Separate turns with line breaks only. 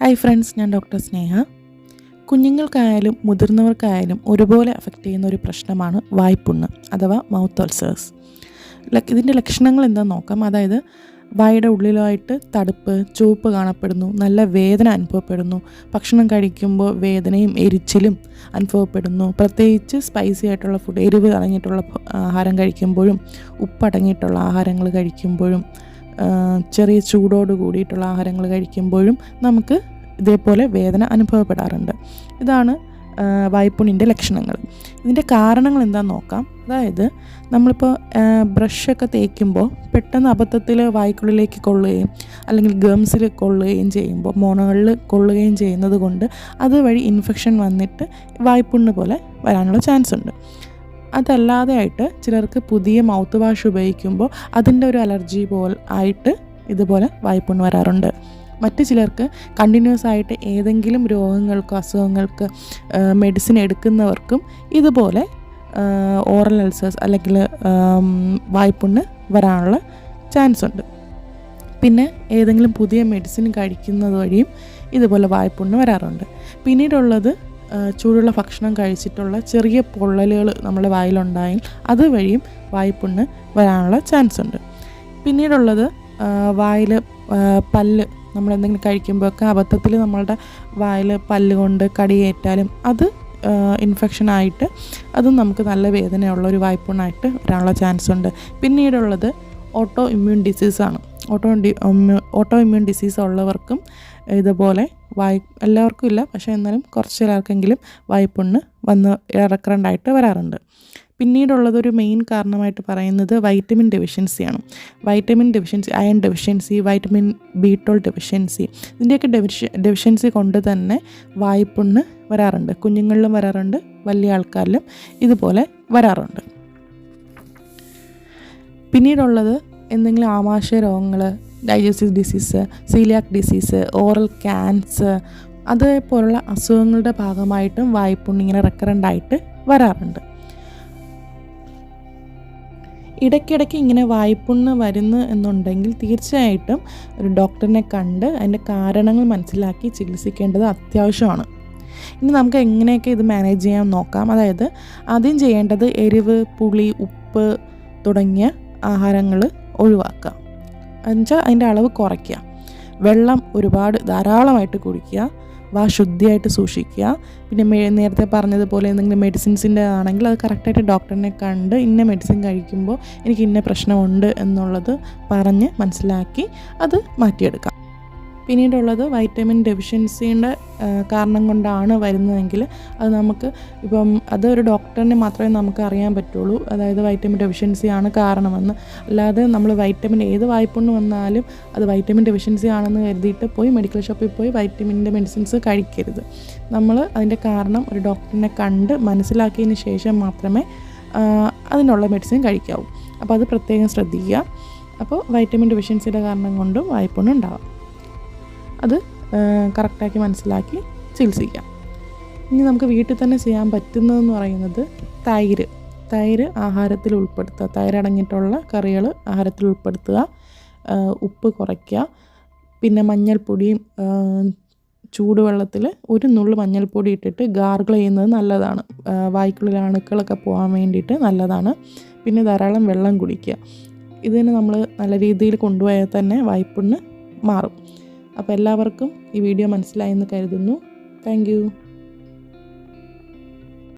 Hi friends ഞാൻ doctor Sneha. കുഞ്ഞുങ്ങൾക്കായാലും മുതിർന്നവർക്കായാലും ഒരുപോലെ അഫക്റ്റ് ചെയ്യുന്ന ഒരു പ്രശ്നമാണ് വായ്പുണ്ണ് അഥവാ മൗത്ത് അൾസേഴ്സ് ഇതിന്റെ ലക്ഷണങ്ങൾ എന്താണെന്ന് നോക്കാം? അതായത് വായുടെ ഉള്ളിലായിട്ട് തടുപ്പ് ചുവപ്പ് കാണപ്പെടുന്നു നല്ല വേദന അനുഭവപ്പെടുന്നു ഭക്ഷണം കഴിക്കുമ്പോൾ വേദനയും എരിച്ചിലും അനുഭവപ്പെടുന്നു പ്രത്യേകിച്ച് സ്പൈസി ആയിട്ടുള്ള ഫുഡ് എരിവ് അടങ്ങിയിട്ടുള്ള ആഹാരം കഴിക്കുമ്പോഴും ഉപ്പടങ്ങിയിട്ടുള്ള ആഹാരങ്ങൾ കഴിക്കുമ്പോഴും ചെറിയ ചൂടോട് കൂടിയിട്ടുള്ള ആഹാരങ്ങൾ കഴിക്കുമ്പോഴും നമുക്ക് ഇതേപോലെ വേദന അനുഭവപ്പെടാറുണ്ട്. ഇതാണ് വായ്പുണിന്റെ ലക്ഷണങ്ങൾ. ഇതിന്റെ കാരണങ്ങൾ എന്താണെന്ന് നോക്കാം. അതായത് നമ്മളിപ്പോൾ ബ്രഷൊക്കെ തേക്കുമ്പോൾ പെട്ടെന്ന് അബദ്ധത്തിൽ വായ്ക്കുള്ളിലേക്ക് കൊള്ളുകയും അല്ലെങ്കിൽ ഗംസിൽ കൊള്ളുകയും ചെയ്യുമ്പോൾ മോണകളിൽ കൊള്ളുകയും ചെയ്യുന്നത് കൊണ്ട് അതുവഴി ഇൻഫെക്ഷൻ വന്നിട്ട് വായ്പുണ്ണ് പോലെ വരാനുള്ള ചാൻസ് ഉണ്ട് അതല്ലാതെ ആയിട്ട് ചിലർക്ക് പുതിയ മൗത്ത് വാഷ് ഉപയോഗിക്കുമ്പോൾ അതിന്റെ ഒരു അലർജി പോലെ ആയിട്ട് ഇതുപോലെ വായ്പുണ്ണ് വരാറുണ്ട്. മറ്റ് ചിലർക്ക് കണ്ടിന്യൂസ് ആയിട്ട് ഏതെങ്കിലും രോഗങ്ങൾക്കോ അസുഖങ്ങൾക്ക് മെഡിസിൻ എടുക്കുന്നവർക്കും ഇതുപോലെ ഓറൽ അൾസേഴ്സ് അല്ലെങ്കിൽ വായ്പുണ്ണ് വരാനുള്ള ചാൻസ് ഉണ്ട്. പിന്നെ ഏതെങ്കിലും പുതിയ മെഡിസിൻ കഴിക്കുന്നത് വഴിയും ഇതുപോലെ വായ്പുണ്ണ് വരാറുണ്ട്. പിന്നീടുള്ളത് ചൂടുള്ള ഭക്ഷണം കഴിച്ചിട്ടുള്ള ചെറിയ പൊള്ളലുകൾ നമ്മുടെ വായിലുണ്ടായാൽ അതുവഴിയും വായ്പുണ്ണ് വരാനുള്ള ചാൻസ് ഉണ്ട്. പിന്നീടുള്ളത് വായിൽ പല്ല് നമ്മൾ എന്തെങ്കിലും കഴിക്കുമ്പോഴൊക്കെ അബദ്ധത്തിൽ നമ്മളുടെ വായിൽ പല്ല് കൊണ്ട് കടിയേറ്റാലും അത് ഇൻഫെക്ഷൻ ആയിട്ട് അതും നമുക്ക് നല്ല വേദനയുള്ള ഒരു വായ്പുണ്ണായിട്ട് വരാനുള്ള ചാൻസ് ഉണ്ട്. പിന്നീടുള്ളത് ഓട്ടോ ഇമ്മ്യൂൺ ഡിസീസാണ് ഓട്ടോ ഓട്ടോ ഇമ്മ്യൂൺ ഡിസീസ് ഉള്ളവർക്കും ഇതുപോലെ വായ് എല്ലാവർക്കും ഇല്ല. പക്ഷേ എന്നാലും കുറച്ച് ചിലർക്കെങ്കിലും വായ്പുണ്ണ് വന്ന് ഇറക്കറണ്ടായിട്ട് വരാറുണ്ട്. പിന്നീടുള്ളത് ഒരു മെയിൻ കാരണമായിട്ട് പറയുന്നത് vitamin ഡെഫിഷ്യൻസിയാണ് vitamin deficiency iron deficiency vitamin B twelve deficiency ഇതിന്റെയൊക്കെ ഡെഫിഷ്യ ഡെഫിഷ്യൻസി കൊണ്ട് തന്നെ വായ്പുണ്ണ് വരാറുണ്ട്. കുഞ്ഞുങ്ങളിലും വരാറുണ്ട് വലിയ ആൾക്കാരിലും ഇതുപോലെ വരാറുണ്ട്. പിന്നീടുള്ളത് എന്തെങ്കിലും ആമാശയ രോഗങ്ങൾ digestive disease coeliac disease oral cancer അതേപോലുള്ള അസുഖങ്ങളുടെ ഭാഗമായിട്ടും വായ്പുണ്ണ് ഇങ്ങനെ റെക്കറന്റ് ആയിട്ട് വരാറുണ്ട്. ഇടയ്ക്കിടയ്ക്ക് ഇങ്ങനെ വായ്പുണ്ണ് വരുന്നു എന്നുണ്ടെങ്കിൽ തീർച്ചയായിട്ടും ഒരു ഡോക്ടറിനെ കണ്ട് അതിന്റെ കാരണങ്ങൾ മനസ്സിലാക്കി ചികിത്സിക്കേണ്ടത് അത്യാവശ്യമാണ്. ഇനി നമുക്ക് എങ്ങനെയൊക്കെ ഇത് മാനേജ് ചെയ്യാൻ നോക്കാം. അതായത് ആദ്യം ചെയ്യേണ്ടത് എരിവ് പുളി ഉപ്പ് തുടങ്ങിയ ആഹാരങ്ങൾ ഒഴിവാക്കുക. എന്നുവെച്ചാൽ അതിന്റെ അളവ് കുറയ്ക്കുക. വെള്ളം ഒരുപാട് ധാരാളമായിട്ട് കുടിക്കുക. വാ ശുദ്ധിയായിട്ട് സൂക്ഷിക്കുക. പിന്നെ നേരത്തെ പറഞ്ഞതുപോലെ എന്തെങ്കിലും മെഡിസിൻസിന്റെ ആണെങ്കിൽ അത് കറക്റ്റായിട്ട് ഡോക്ടറിനെ കണ്ട് ഇന്ന മെഡിസിൻ കഴിക്കുമ്പോൾ എനിക്ക് ഇന്ന പ്രശ്നമുണ്ട് എന്നുള്ളത് പറഞ്ഞ് മനസ്സിലാക്കി അത് മാറ്റിയെടുക്കാം. പിന്നീടുള്ളത് വൈറ്റമിൻ ഡെഫിഷ്യൻസിയുടെ കാരണം കൊണ്ടാണ് വരുന്നതെങ്കിൽ അത് നമുക്ക് ഇപ്പം അത് ഒരു ഡോക്ടറിനെ മാത്രമേ നമുക്ക് അറിയാൻ പറ്റുള്ളൂ. അതായത് വൈറ്റമിൻ ഡെഫിഷ്യൻസി ആണ് കാരണമെന്ന്. അല്ലാതെ നമ്മൾ വൈറ്റമിൻ ഏത് വായ്പുണ്ണ് വന്നാലും അത് വൈറ്റമിൻ ഡെഫിഷ്യൻസി ആണെന്ന് കരുതിയിട്ട് പോയി മെഡിക്കൽ ഷോപ്പിൽ പോയി വൈറ്റമിന്റെ മെഡിസിൻസ് കഴിക്കരുത്. നമ്മൾ അതിന്റെ കാരണം ഒരു ഡോക്ടറിനെ കണ്ട് മനസ്സിലാക്കിയതിന് ശേഷം മാത്രമേ അതിനുള്ള മെഡിസിൻ കഴിക്കാവൂ. അപ്പോൾ അത് പ്രത്യേകം ശ്രദ്ധിക്കുക. അപ്പോൾ വൈറ്റമിൻ ഡെഫിഷ്യൻസിയുടെ കാരണം കൊണ്ടും വായ്പുണ്ണ് ഉണ്ടാവാം. അത് കറക്റ്റാക്കി മനസ്സിലാക്കി ചികിത്സിക്കാം. ഇനി നമുക്ക് വീട്ടിൽ തന്നെ ചെയ്യാൻ പറ്റുന്നതെന്ന് പറയുന്നത് തൈര്. തൈര് ആഹാരത്തിൽ ഉൾപ്പെടുത്തുക. തൈരടങ്ങിയിട്ടുള്ള കറികൾ ആഹാരത്തിൽ ഉൾപ്പെടുത്തുക. ഉപ്പ് കുറയ്ക്കുക. പിന്നെ മഞ്ഞൾപ്പൊടിയും ചൂടുവെള്ളത്തിൽ ഒരു നുള്ളു മഞ്ഞൾപ്പൊടി ഇട്ടിട്ട് ഗാർഗിൾ ചെയ്യുന്നത് നല്ലതാണ്. വായ്ക്കുള്ളിൽ അണുക്കളൊക്കെ പോകാൻ വേണ്ടിയിട്ട് നല്ലതാണ്. പിന്നെ ധാരാളം വെള്ളം കുടിക്കുക. ഇതിന് നമ്മൾ നല്ല രീതിയിൽ കൊണ്ടുപോയാൽ തന്നെ വായ്പുണ്ണ് മാറും. അപ്പോൾ എല്ലാവർക്കും ഈ വീഡിയോ മനസ്സിലായെന്ന് കരുതുന്നു. താങ്ക്